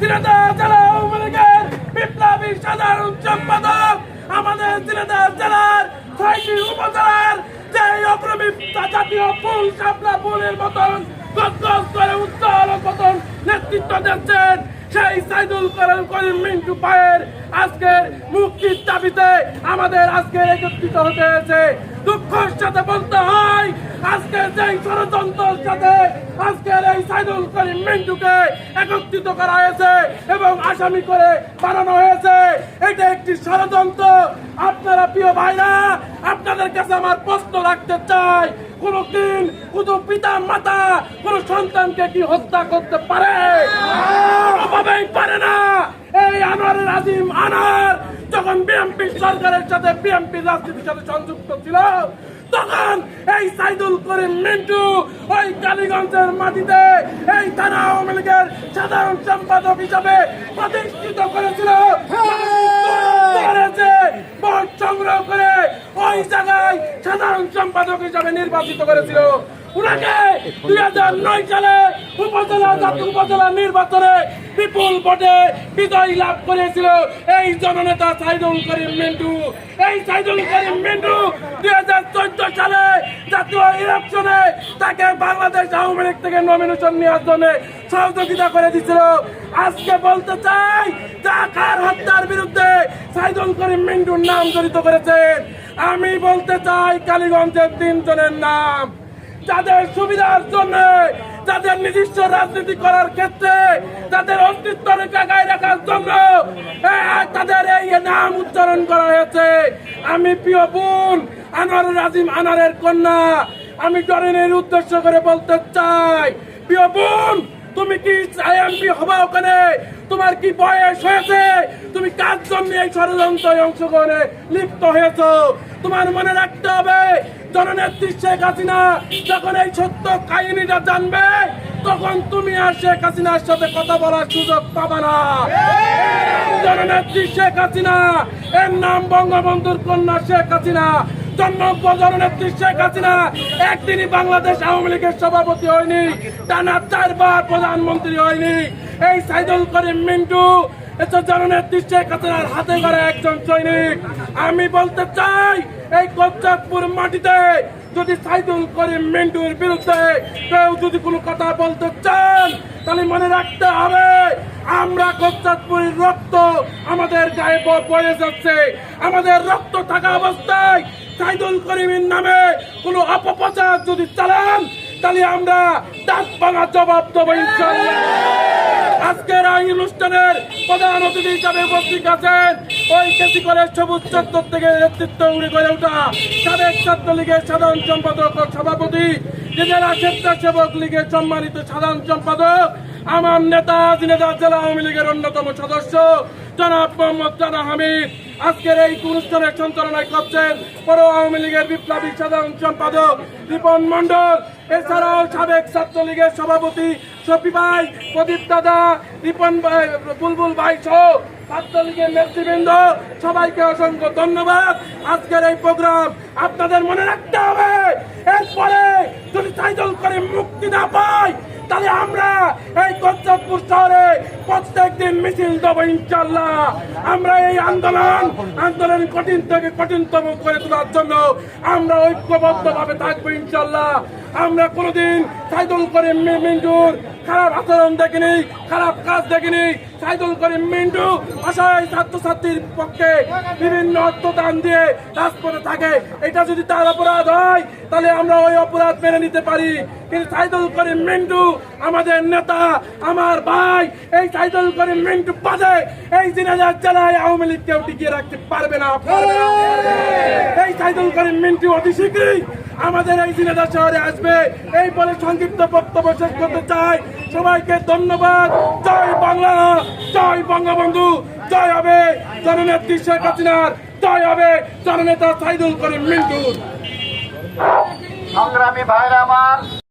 দিনাজা জেলা আওয়ামী লীগের বিপ্লবী সাধারণ সম্পাদক আমাদের দিনাজা জেলার ছয়টি উপজেলার যে অগ্রমী জাতীয় ফুল শাপলা ফুলের মতন গদগদ করে উজ্জ্বল মতন নেতৃত্ব দিচ্ছেন সেই সাইদুল করিম মিন্টু পায়ের আজকের মুক্তির দাবিতে আমাদের আজকের একত্রিত হতে হয়েছে। দুঃখের সাথে বলতে হয়, আজকে যেই ষড়যন্ত্রের সাথে আজকের এই সাইদুল করিম মিন্টুকে একত্রিত করা হয়েছে এবং আসামি করে বানানো হয়েছে, এটা একটি ষড়যন্ত্র। আপনারা প্রিয় ভাইরা, আপনাদের কাছে আমার প্রশ্ন রাখতে চাই, কোনদিন কোন পিতা মাতা, কোন সন্তানকে কি হত্যা করতে পারে? কোনোভাবেই পারে না। এই আনোয়ারের আজিম আনার, যখন বিএনপি সরকারের সাথে বিএনপি রাজনীতির সাথে সংযুক্ত ছিল, তখন এই সাইদুল করিম মিন্টু ওই কালীগঞ্জের মাটিতে এই থানা আওয়ামী লীগের সাধারণ সম্পাদক হিসাবে প্রতিষ্ঠিত করেছিল। সংগ্রহ করে ওই জায়গায় সাধারণ সম্পাদক হিসাবে নির্বাচিত করেছিল। উনাকে হাজার নয় সালে নির্বাচনে করেছিল এই করিম এই করিম দুই হাজার তাকে বাংলাদেশ থেকে জন্য সহযোগিতা করে দিছিল। আজকে বলতে চাই টাকার হত্যার বিরুদ্ধে সাইদুল করিম মিন্টুর নাম জড়িত করেছেন। আমি বলতে চাই, কালীগঞ্জের তিনজনের নাম। যাদের সুবিধার জন্য তাদের নিজস্ব রাজনীতি করার ক্ষেত্রে তাদের অস্তিত্ব জায়গায় রাখার জন্য তাদের এই নাম উচ্চারণ করা হয়েছে। আমি প্রিয় বোন, আনোয়ার রাজিম আনারের কন্যা, আমি জরিনের উদ্দেশ্য করে বলতে চাই, প্রিয় বোন, তুমি কি আইএমপি হবা ওখানে? তোমার কি বয়স হয়েছে? তুমি কার জন্য এই ষড়যন্ত্র অংশগ্রহণে লিপ্ত হয়েছ? তোমার মনে রাখতে হবে শেখ হাসিনা যখন এই সত্য কাহিনীটা জানবে, তখন তুমি আর শেখ হাসিনার সাথে কথা বলার সুযোগ পাবা না। শেখ হাসিনা, এর নাম বঙ্গবন্ধুর কন্যা শেখ হাসিনা, একদিনই বাংলাদেশ আওয়ামী লীগের সভাপতি হয়নি, টানা চারবার প্রধানমন্ত্রী হয়নি। এই সাইদুল করিম মিন্টু হাতে একজন সৈনিক। আমি বলতে চাই, এই কচ্চাতপুর মাটিতে যদি সাইদুল করিম মিন্টুর বিরুদ্ধে কেউ যদি কোনো কথা বলতে চান, তাহলে মনে রাখতে হবে, আমরা কচ্চাতপুরের রক্ত আমাদের গায়ে বয়ে যাচ্ছে। আমাদের রক্ত থাকা অবস্থায় সাইদুল করিমের নামে কোনো অপপ্রচার যদি চালান, তাহলে আমরা দাঁত ভাঙা জবাব দেবো ইনশাল্লাহ আজকের এই অনুষ্ঠানের প্রধান অতিথি হিসাবে উপস্থিত আছেন ওই কেসি কলেজ সবুজ চত্বর থেকে নেতৃত্ব উড়ে গড়ে ওঠা সাবেক ছাত্রলীগের সাধারণ সম্পাদক ও সভাপতি জেলা স্বেচ্ছাসেবক লীগের সম্মানিত সাধারণ সম্পাদক, আমার নেতা জেলা আওয়ামী লীগের অন্যতম সদস্য, জনাব মোহাম্মদ জানা হামিদ। আজকের এই অনুষ্ঠানের সঞ্চালনায় করছেন পৌর আওয়ামী লীগের বিপ্লবী সাধারণ সম্পাদক রিপন মন্ডল এছাড়াও সাবেক ছাত্রলীগের সভাপতি শফি ভাই, প্রদীপ দাদা, রিপন ভাই, বুলবুল ভাই সহ ছাত্রলীগের নেতৃবৃন্দ, সবাইকে অসংখ্য ধন্যবাদ। আজকের এই প্রোগ্রাম আপনাদের মনে রাখতে হবে। এরপরে যদি সাইদল করে মুক্তি না পাই তাহলে আমরা এই কচ্চতপুর শহরে প্রত্যেক দিন মিছিল দেবো ইনশাল্লাহ আমরা এই আন্দোলন আন্দোলন কঠিন থেকে কঠিনতম করে তোলার জন্য আমরা ঐক্যবদ্ধ ভাবে থাকব ইনশাল্লাহ আমরা কোনোদিন সাইদুল করিম মিন্টুর খারাপ আচরণ দেখিনি, খারাপ কাজ দেখিনি। সাইদুল করিম মিন্টু অসহায় ছাত্রছাত্রীর পক্ষে বিভিন্ন অর্থদান দিয়ে রাজপথে থাকে। এটা যদি তার অপরাধ হয়, তাহলে আমরা ওই অপরাধ মেনে নিতে পারি। কিন্তু সাইদুল করিম মিন্টু আমাদের নেতা, আমার ভাই, এই সাইদুল করিম মিন্টু বাদে এই দিনাজার জেলায় আওয়ামী লীগ কেউ টিকিয়ে রাখতে পারবে না। এই সাইদুল করিম মিন্টু অতি শীঘ্রই আমাদের এই জিনেদা শহরে আসবে। এই বলে সংক্ষিপ্ত বক্তব্য শেষ করতে চাই। সবাইকে ধন্যবাদ। জয় বাংলা, জয় বঙ্গবন্ধু, জয় হবে জননেত্রী শেখ হাসিনার, জয় হবে জননেতা সাইদুল করিম মিন্টুর। সংগ্রামী ভাইরা আমার